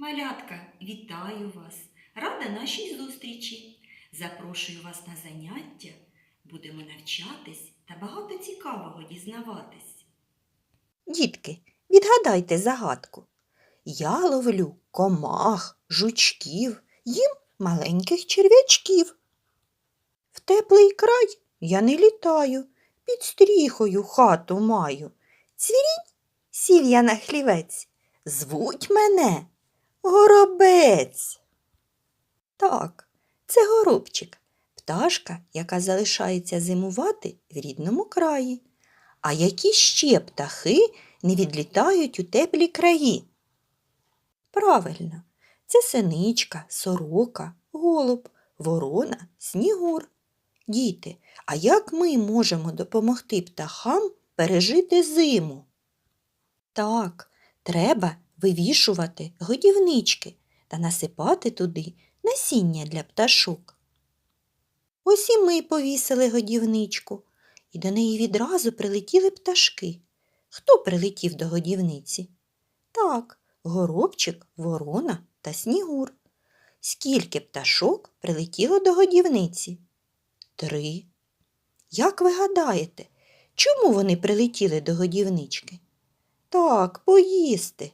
Малятка, вітаю вас! Рада нашій зустрічі. Запрошую вас на заняття. Будемо навчатись та багато цікавого дізнаватись. Дітки, відгадайте загадку. Я ловлю комах, жучків, їм маленьких черв'ячків. В теплий край я не літаю, під стріхою хату маю. Цвірінь сів на хлівець, звуть мене горобець. Так, це горобчик, пташка, яка залишається зимувати в рідному краї. А які ще птахи не відлітають у теплі краї? Правильно, це синичка, сорока, голуб, ворона, снігур. Діти, а як ми можемо допомогти птахам пережити зиму? Так, треба вивішувати годівнички та насипати туди насіння для пташок. Ось і ми повісили годівничку і до неї відразу прилетіли пташки. Хто прилетів до годівниці? Так, горобчик, ворона та снігур. Скільки пташок прилетіло до годівниці? Три. Як ви гадаєте, чому вони прилетіли до годівнички? Так, поїсти.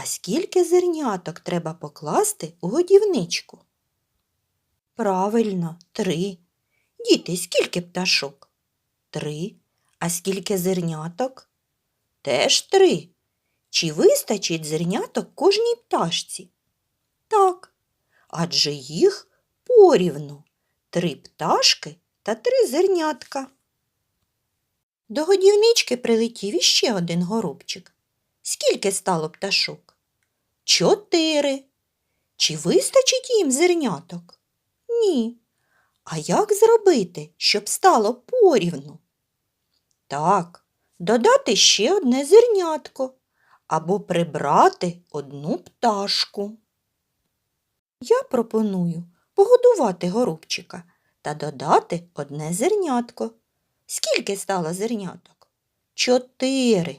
А скільки зерняток треба покласти у годівничку? Правильно, три. Діти, скільки пташок? Три. А скільки зерняток? Теж три. Чи вистачить зерняток кожній пташці? Так. Адже їх порівну три пташки та три зернятка. До годівнички прилетів іще один горобчик. Скільки стало пташок? Чотири. Чи вистачить їм зерняток? Ні. А як зробити, щоб стало порівну? Так, додати ще одне зернятко або прибрати одну пташку. Я пропоную погодувати горобчика та додати одне зернятко. Скільки стало зерняток? Чотири.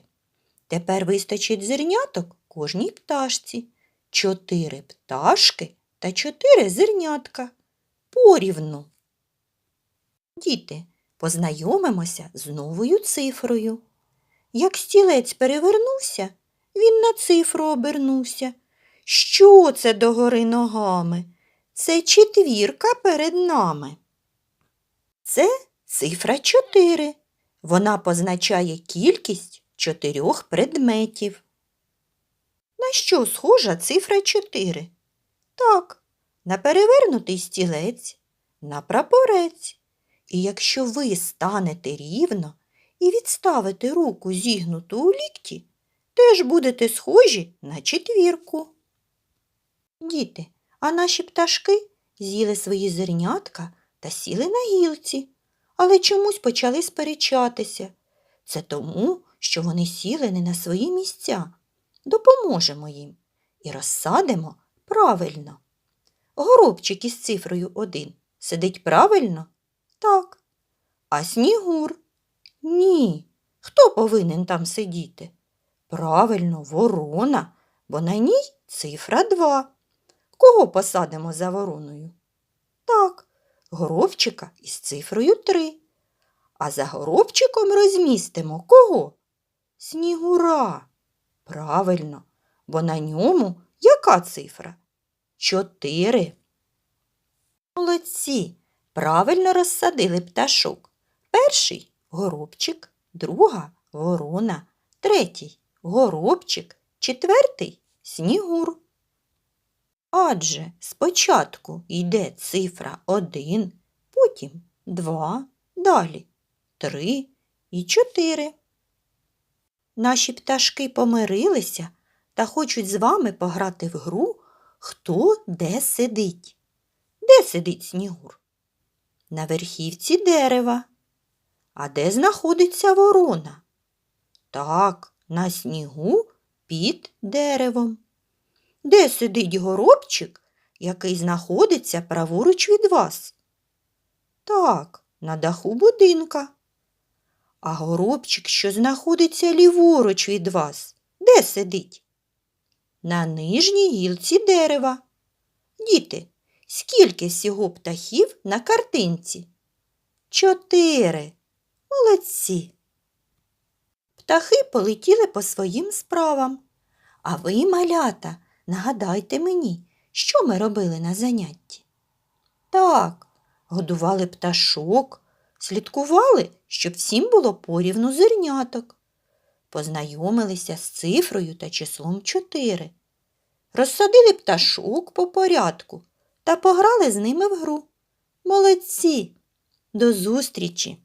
Тепер вистачить зерняток кожній пташці. Чотири пташки та чотири зернятка. Порівну. Діти, познайомимося з новою цифрою. Як стілець перевернувся, він на цифру обернувся. Що це догори ногами? Це четвірка перед нами. Це цифра чотири. Вона позначає кількість чотирьох предметів. На що схожа цифра чотири? Так, на перевернутий стілець, на прапорець. І якщо ви станете рівно і відставите руку зігнуту у лікті, теж будете схожі на четвірку. Діти, а наші пташки з'їли свої зернятка та сіли на гілці, але чомусь почали сперечатися. Це тому, що вони сіли не на свої місця. Допоможемо їм і розсадимо правильно. Горобчик із цифрою один сидить правильно? Так. А снігур? Ні. Хто повинен там сидіти? Правильно, ворона, бо на ній цифра два. Кого посадимо за вороною? Так, горобчика із цифрою три. А за горобчиком розмістимо кого? Снігура. Правильно, бо на ньому яка цифра? Чотири. Молодці. Правильно розсадили пташок. Перший горобчик, друга ворона, третій горобчик, четвертий снігур. Адже спочатку йде цифра один, потім два, далі три і чотири. Наші пташки помирилися та хочуть з вами пограти в гру, хто де сидить. Де сидить снігур? На верхівці дерева. А де знаходиться ворона? Так, на снігу під деревом. Де сидить горобчик, який знаходиться праворуч від вас? Так, на даху будинка. А горобчик, що знаходиться ліворуч від вас, де сидить? на нижній гілці дерева. Діти, скільки всього птахів на картинці? Чотири. Молодці. Птахи полетіли по своїм справам. А ви, малята, нагадайте мені, що ми робили на занятті? Так, годували пташок, слідкували, щоб всім було порівну зерняток. Познайомилися з цифрою та числом 4. Розсадили пташок по порядку та пограли з ними в гру. Молодці! До зустрічі!